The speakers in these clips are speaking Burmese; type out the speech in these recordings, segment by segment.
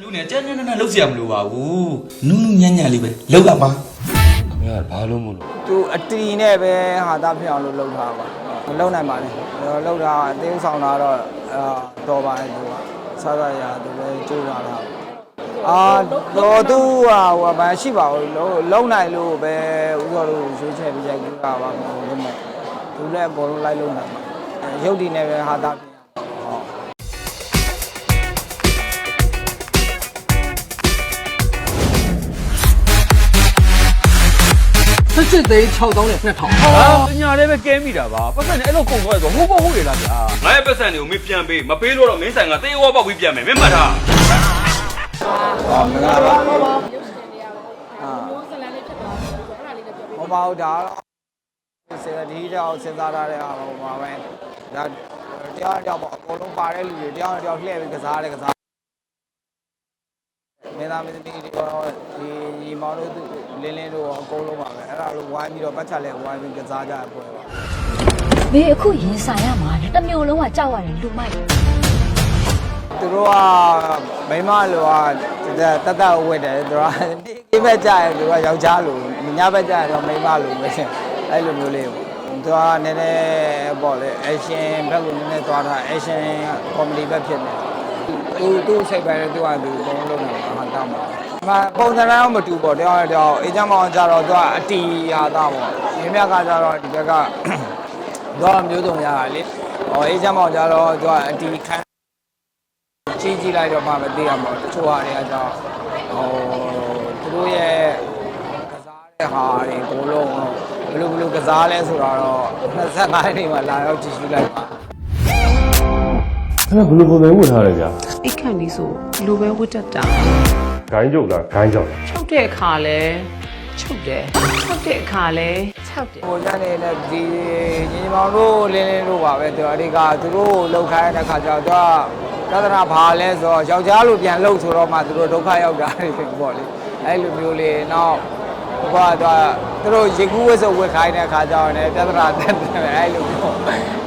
လူနဲ့ကြမ်းကြမ်းနဲ့လှုပ်เสียမလို့ပါဘူးနူးနူးညံ့ညံ့လေးပဲလှုပ်ရပါ မင်းကဘာလို့မလို့ သူအတီနဲ့ပဲဟာသားဖြစ်အောင်လို့လုပ်ထားပါမလုပ်နိုင်ပါနဲ့လုပ်တာအသေးဆောင်တာတော့အာတော်ပါရဲ့သူကစားစားရသူလည်းကြိုးစားတာအာတော့သူဟာဟိုဘာရှိပါဘူးလုံးလုံးနိုင်လို့ပဲဥသောတို့ရွှေ့ချက်ပြီးရိုက်ကူတာပါမဟုတ်ဘူးမဲ့သူလည်းအပေါ်လုံးလိုက်လုံးနိုင်ပါရုပ်တည်နဲ့ပဲဟာသား 17သိန်း6000နဲ့2000ဟာတညာလေးပဲကဲမိတာပါပတ်စံနဲ့အဲ့လိုကုန်သွားတယ်ဆိုဟုတ်ပေါ့ဟုတ်တယ်လားဗျာငါ့ရဲ့ပတ်စံတွေကိုမင်းပြန်ပေးမပေးလို့တော့မင်းဆိုင်ကတေးဝါပေါက်ပြီးပြန်မယ်မင်းမှတ်ထားဟာမင်္ဂလာပါရုပ်ရှင်တွေကဟာမျိုးစလန်လေးဖြစ်သွားတယ်ဆိုတော့အဲ့ဒါလေးလည်းပြောပြဟောပါဟုတ်ဒါတော့စေတဒီကြောင့်စဉ်းစားထားတဲ့အားဟောပါပဲဒါတရားကြောင့်ပေါ့အကုန်လုံးပါတဲ့လူတွေတရားကြောင့်လှည့်ပြီးကစားတဲ့ကစား မင်းသားမင်းသမီးတွေတော့ဒီညီမောင်တို့လင်းလင်းတို့အကုန်လုံးပါပဲအဲ့ဒါလိုဝိုင်းပြီးတော့ပတ်ချက်လဲဝိုင်းပြီးကစားကြရပွဲပါမေအခုရင်ဆိုင်ရမှာလေတစ်မျိုးလုံးကကြောက်ရတယ်လူမိုက်သူတို့ကမိမလိုကတတ်တတ်ဝတ်တယ်သူတို့ကဒီဘက်ကြရင်သူတို့ကယောက်ျားလိုညဘက်ကြရင်တော့မိမလိုပဲအဲ့လိုမျိုးလေးပေါ့သူကနည်းနည်းပေါ့လေအရှင်ဘက်ကိုနည်းနည်းသွားတာအရှင်ကောမဒီဘက်ဖြစ်နေ သူသူစိတ်ပဲသူကသူဘုံလုံးနေတာဟာတောင်းပါမပုံစံတော့မတူပေါ့တယောက်တယောက်အေးချမ်းမောင်ကြတော့သူကအတီဟာသားပေါ့မြင်းမြတ်ကကြတော့ဒီဘက်ကတော့မျိုးစုံရတာလေဟောအေးချမ်းမောင်ကြတော့သူကအတီခန်းကြီးကြီးလိုက်တော့မှမသိရမှာတချို့ဟာတွေကကြောင့်ဟိုသူတို့ရဲ့ကစားတဲ့ဟာတွေဘိုးလုံးဘယ်လိုဘယ်လိုကစားလဲဆိုတော့25နှစ်မှာလာရောက်ကြည့်ရှုလိုက်ပါ အဲ့ဒါဘယ်လိုပုံစံဝတ်ထားလဲဗျာအိတ်ခန့်လေးဆိုဒီလိုပဲဝတ်တတ်တာဂိုင်းကြုတ်လားဂိုင်းကြောက်လားချုပ်တဲ့အခါလဲချုပ်တယ်ချုပ်တဲ့အခါလဲချုပ်တယ်ဟိုညနေနဲ့ဒီညီညီမောင်တို့လင်းလင်းတို့ပါပဲသူအဓိကသူတို့လှုပ်ခိုင်းတဲ့ခါကျတော့သူကသဒ္ဒနာဘာလဲဆိုတော့ယောက်ျားလိုပြန်လှုပ်ဆိုတော့မှသူတို့ဒုက္ခရောက်တာတွေပေါ့လေအဲ့လိုမျိုးလေးနောက်ဘွားတော့သူတို့ရေကူးဝတ်စုပ်ဝတ်ခိုင်းတဲ့ခါကျတော့လည်းပြဿနာတက်တယ်အဲ့လိုမျိုး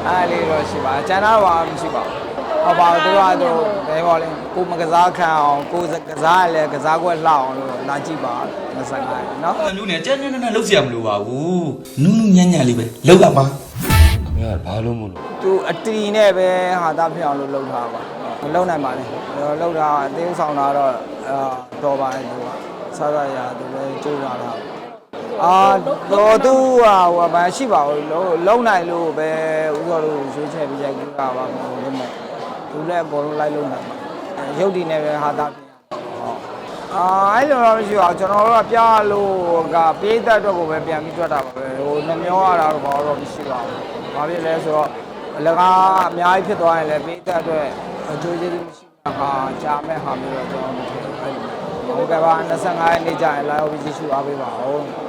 အဲ့လေးတော့ရှိပါကျန်တာတော့မရှိပါဘူး ဟောပါသူတို့ကတော့ဘယ်ပေါ့လဲကိုမကစားခံအောင်ကိုကစားရလဲကစားကွက်လှအောင်လို့လာကြည့်ပါမဆိုင်ပါဘူးเนาะ လူနဲ့ကြမ်းကြမ်းနဲ့လှုပ်เสียမလို့ပါဘူးနူးနူးညံ့ညံ့လေးပဲလှုပ်ရပါ မင်းကဘာလို့မလို့ သူအတီနဲ့ပဲဟာသားဖြစ်အောင်လို့လုပ်ထားပါမလုပ်နိုင်ပါနဲ့လုပ်တာအသေးဆောင်တာတော့အာတော်ပါရဲ့သူကစားစားရသူလည်းကြိုးစားတာအာတော့သူဟာဟိုဘာရှိပါဘူးလုံနိုင်လို့ပဲဥသောတို့ရွှေ့ချက်ပြီးရိုက်ကူတာပါမဟုတ်ဘူးမဲ့ သူလည်းအပေါ်လုံးလိုက်လုံးနိုင်ပါရုပ်တည်နဲ့ပဲဟာသားဖြစ်ဟုတ်အာအဲ့လိုတော့မရှိပါဘူးကျွန်တော်တို့ကပြလို့ကပြေးသက်တော့ကိုပဲပြန်ပြီးတွက်တာပါပဲဟိုနှမျောရတာတော့ဘာလို့မရှိပါဘူးဘာဖြစ်လဲဆိုတော့အလကားအများကြီးဖြစ်သွားရင်လည်းပြေးသက်အတွက်အကျိုးကျေးဇူးမရှိတာဟာကြာမဲ့ဟာမျိုးတော့ကျွန်တော်မထင်ဘူးအဲ့လိုဟုတ်ကဲ့ပါ25ရက်နေ့ကျရင်လာရောက်ပြီးကြည့်ရှုအားပေးပါဦး